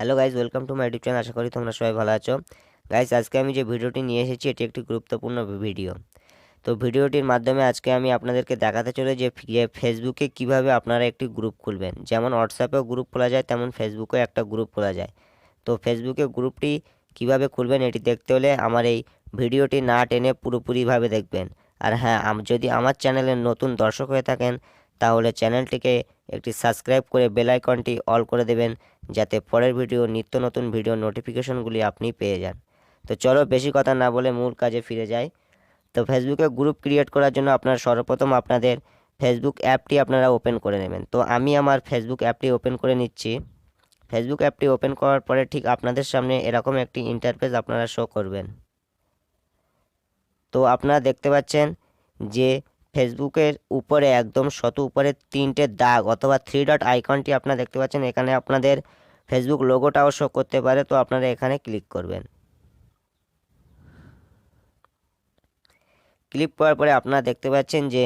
Hello guys welcome to my YouTube channel আশা করি তোমরা সবাই ভালো আছো। গাইজ আজকে আমি যে ভিডিওটি নিয়ে এসেছি, এটি একটি গুরুত্বপূর্ণ ভিডিও। তো ভিডিওটির মাধ্যমে আজকে আমি আপনাদেরকে দেখাতে চলে যে ফেসবুকে কীভাবে আপনারা একটি গ্রুপ খুলবেন। যেমন হোয়াটসঅ্যাপেও গ্রুপ খোলা যায়, তেমন ফেসবুকেও একটা গ্রুপ খোলা যায়। তো ফেসবুকে গ্রুপটি কীভাবে খুলবেন, এটি দেখতে হলে আমার এই ভিডিওটি না টেনে পুরোপুরিভাবে দেখবেন। আর হ্যাঁ যদি আমার চ্যানেলের নতুন দর্শক হয়ে থাকেন, তাহলে চ্যানেলটিকে একটি সাবস্ক্রাইব করে বেল আইকনটি অল করে দেবেন, যাতে পরের ভিডিও, নিত্য নতুন ভিডিও নোটিফিকেশনগুলি আপনি পেয়ে যান। তো চলো বেশি কথা না বলে মূল কাজে ফিরে যাই। তো ফেসবুকে গ্রুপ ক্রিয়েট করার জন্য আপনারা সর্বপ্রথম আপনাদের ফেসবুক অ্যাপটি আপনারা ওপেন করে নেবেন। তো আমি আমার ফেসবুক অ্যাপটি ওপেন করে নিচ্ছি। ফেসবুক অ্যাপটি ওপেন করার পরে ঠিক আপনাদের সামনে এরকম একটি ইন্টারফেস আপনারা শো করবেন। তো আপনারা দেখতে পাচ্ছেন যে ফেসবুকের উপরে একদম শত উপরে তিনটে দাগ অথবা থ্রি ডট আইকনটি আপনারা দেখতে পাচ্ছেন। এখানে আপনাদের ফেসবুক লোগোটাও শো করতে পারে, তো আপনারা এখানে ক্লিক করবেন। ক্লিক করার পরে আপনারা দেখতে পাচ্ছেন যে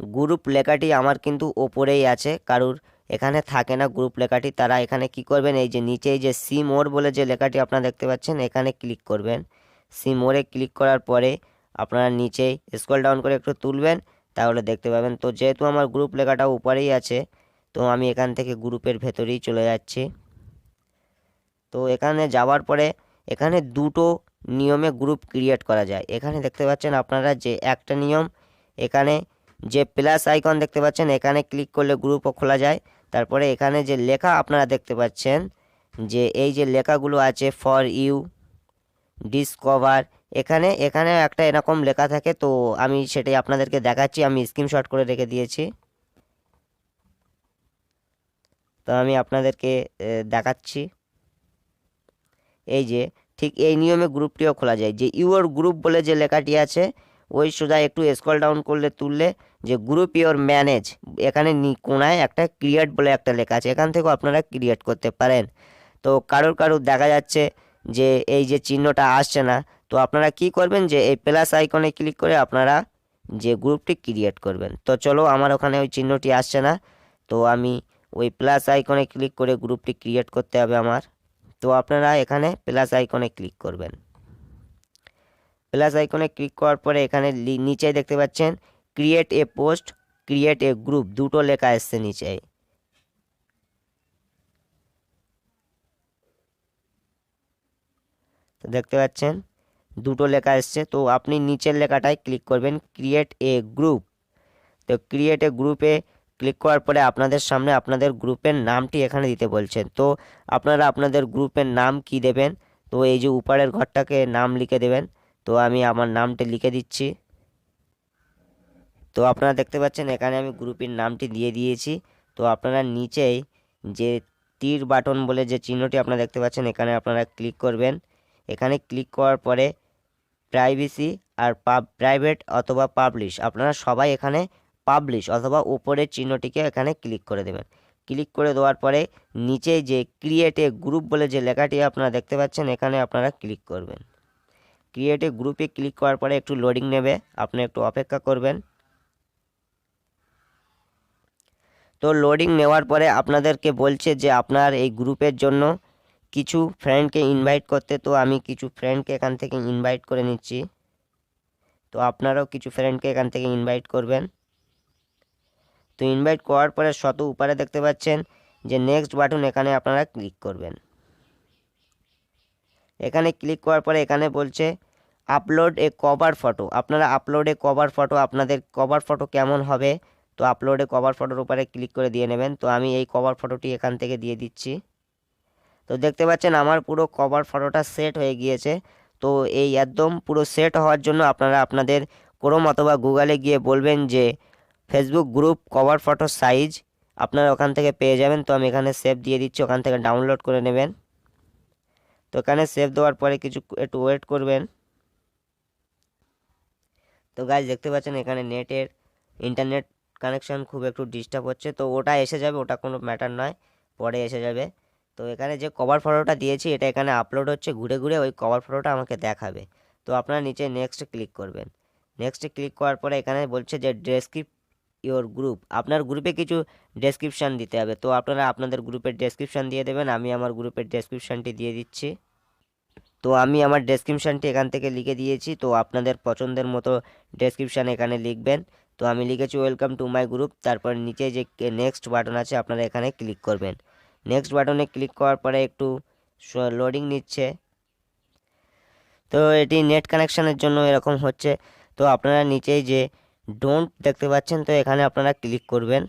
গ্রুপ লেখাটি আমার কিন্তু ওপরেই আছে, কারুর এখানে থাকে না গ্রুপ লেখাটি। তারা এখানে কি করবেন, এই যে নিচে এই যে সি মোর বলে যে লেখাটি আপনারা দেখতে পাচ্ছেন, এখানে ক্লিক করবেন। সি মোরে ক্লিক করার পরে আপনারা নিচেই স্ক্রল ডাউন করে একটু তুলবেন। তাহলে দেখতে পাবেন। তো যেহেতু আমার গ্রুপ লেখাটা উপরেই আছে, তো আমি এখান থেকে গ্রুপের ভেতরেই চলে যাচ্ছি। তো এখানে যাওয়ার পরে এখানে দুটো নিয়মে গ্রুপ ক্রিয়েট করা যায়। এখানে দেখতে পাচ্ছেন আপনারা যে একটা নিয়ম, এখানে যে প্লাস আইকন দেখতে পাচ্ছেন, এখানে ক্লিক করলে গ্রুপও খোলা যায়। তারপরে এখানে যে লেখা আপনারা দেখতে পাচ্ছেন যে এই যে লেখাগুলো আছে ফর ইউ ডিসকভার এখানে এখানে একটা এরকম লেখা থাকে, তো আমি সেটাই আপনাদেরকে দেখাচ্ছি, আমি স্ক্রিনশট করে রেখে দিয়েছি। তো আমি আপনাদেরকে দেখাচ্ছি। এই যে, ঠিক এই নিয়মে গ্রুপটিও খোলা যায়। যে ইউর গ্রুপ বলে যে লেখাটি আছে, ওই সোজা একটু স্ক্রল ডাউন করলে, তুললে যে গ্রুপ ইওর ম্যানেজ এখানে কোনায় একটা ক্রিয়েট বলে একটা লেখা আছে, এখান থেকেও আপনারা ক্রিয়েট করতে পারেন। তো কারোর কারোর দেখা যাচ্ছে যে এই যে চিহ্নটা আসছে না, তো আপনারা কি করবেন যে এই প্লাস আইকনে ক্লিক করে আপনারা যে গ্রুপটি ক্রিয়েট করবেন। তো চলো আমার ওখানে ওই চিহ্নটি আসছে না, তো আমি ওই প্লাস আইকনে ক্লিক করে গ্রুপটি ক্রিয়েট করতে হবে আমার। তো আপনারা এখানে প্লাস আইকনে ক্লিক করবেন। প্লাস আইকনে ক্লিক করার পরে এখানে নিচে দেখতে পাচ্ছেন create a post create a group দুটো লেখা এসছে নিচে। দেখতে পাচ্ছেন? দুটো লেখা এসছে, তো আপনি নিচের লেখাটায় ক্লিক করবেন ক্রিয়েট এ গ্রুপ তো ক্রিয়েট এ গ্রুপে ক্লিক করার পরে আপনাদের সামনে আপনাদের গ্রুপের নামটি এখানে দিতে বলছেন। তো আপনারা আপনাদের গ্রুপের নাম কি দেবেন? তো এই যে উপরের ঘরটাকে নাম লিখে দেবেন। তো আমি আমার নামটা লিখে দিচ্ছি। তো আপনারা দেখতে পাচ্ছেন, এখানে আমি গ্রুপের নামটি দিয়ে দিয়েছি। তো আপনারা নিচেই যে তীর বাটন বলে যে চিহ্নটি আপনারা দেখতে পাচ্ছেন, এখানে আপনারা ক্লিক করবেন। এখানে ক্লিক করার পরে প্রাইভেসি আর পাব প্রাইভেট অথবা পাবলিশ আপনারা সবাই এখানে পাবলিশ অথবা উপরের চিহ্নটিকে এখানে ক্লিক করে দেবেন। ক্লিক করে দেওয়ার পরে নিচে যে ক্রিয়েট এ গ্রুপ বলে যে লেখাটি আপনারা দেখতে পাচ্ছেন, এখানে আপনারা ক্লিক করবেন। ক্রিয়েট এ গ্রুপে ক্লিক করার পরে একটু লোডিং নেবে, আপনি একটু অপেক্ষা করবেন। তো লোডিং নেওয়ার পরে আপনাদেরকে বলছে যে আপনার এই গ্রুপের জন্য কিছু ফ্রেন্ডকে ইনভাইট করতে, তো আমি কিছু ফ্রেন্ডকে এখান থেকে ইনভাইট করে নিচ্ছি। তো আপনারাও কিছু ফ্রেন্ডকে এখান থেকে ইনভাইট করবেন। তো ইনভাইট করার পরে শত উপরে দেখতে পাচ্ছেন যে নেক্সট বাটন এখানে আপনারা ক্লিক করবেন। এখানে ক্লিক করার পরে এখানে বলছে আপলোড এ কভার ফটো আপনারা আপলোডে কভার ফটো আপনাদের কভার ফটো কেমন হবে, তো আপলোডে কভার ফটোর উপরে ক্লিক করে দিয়ে নেবেন। তো আমি এই কভার ফটোটি এখান থেকে দিয়ে দিচ্ছি। তো দেখতে পাচ্ছেন আমার পুরো কভার ফটোটা সেট হয়ে গিয়েছে। তো এই একদম পুরো সেট হওয়ার জন্য আপনারা আপনাদের ক্রোম অথবা গুগলে গিয়ে বলবেন যে Facebook group cover photo size আপনারা ওখান থেকে পেয়ে যাবেন। তো আমি এখানে সেভ দিয়ে দিচ্ছি, ওখান থেকে ডাউনলোড করে নেবেন। তো এখানে সেভ দেওয়ার পরে কিছু একটু ওয়েট করবেন। তো গাছ দেখতে পাচ্ছেন এখানে নেটের ইন্টারনেট কানেকশন খুব একটু ডিস্টার্ব হচ্ছে। তো ওটা এসে যাবে, ওটা কোনো ম্যাটার নয়, পরে এসে যাবে। তো এখানে যে কভার ফটোটা দিয়েছি, এটা এখানে আপলোড হচ্ছে। ঘুরে ঘুরে ওই কভার ফটোটা আমাকে দেখাবে। তো আপনারা নিচে নেক্সট ক্লিক করবেন। নেক্সট ক্লিক করার পরে এখানে বলছে যে ডেসক্রিপ ইওর গ্রুপ আপনার গ্রুপে কিছু ডেসক্রিপশান দিতে হবে। তো আপনারা আপনাদের গ্রুপের ডেসক্রিপশান দিয়ে দেবেন। আমি আমার গ্রুপের ডেসক্রিপশানটি দিয়ে দিচ্ছি। তো আমি আমার ডেসক্রিপশানটি এখান থেকে লিখে দিয়েছি। তো আপনাদের পছন্দের মতো ডেসক্রিপশান এখানে লিখবেন। তো আমি লিখেছি ওয়েলকাম টু মাই গ্রুপ তারপর নিচে যে নেক্সট বাটন আছে, আপনারা এখানে ক্লিক করবেন। নেক্সট বাটনে ক্লিক করার পরে একটু লোডিং নিচ্ছে। তো এটি নেট কানেকশানের জন্য এরকম হচ্ছে। তো আপনারা নিচেই যে ডোন্ট দেখতে পাচ্ছেন, তো এখানে আপনারা ক্লিক করবেন।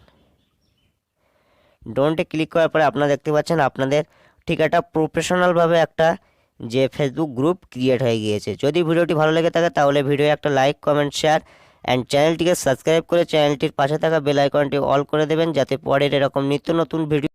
ডোন্টে ক্লিক করার পরে আপনারা দেখতে পাচ্ছেন আপনাদের ঠিক একটা প্রফেশনালভাবে একটা যে ফেসবুক গ্রুপ ক্রিয়েট হয়ে গিয়েছে। যদি ভিডিওটি ভালো লেগে থাকে, তাহলে ভিডিও একটা লাইক কমেন্ট শেয়ার অ্যান্ড চ্যানেলটিকে সাবস্ক্রাইব করে চ্যানেলটির পাশে থাকা বেল আইকনটি অল করে দেবেন, যাতে পরের এরকম নিত্য নতুন ভিডিও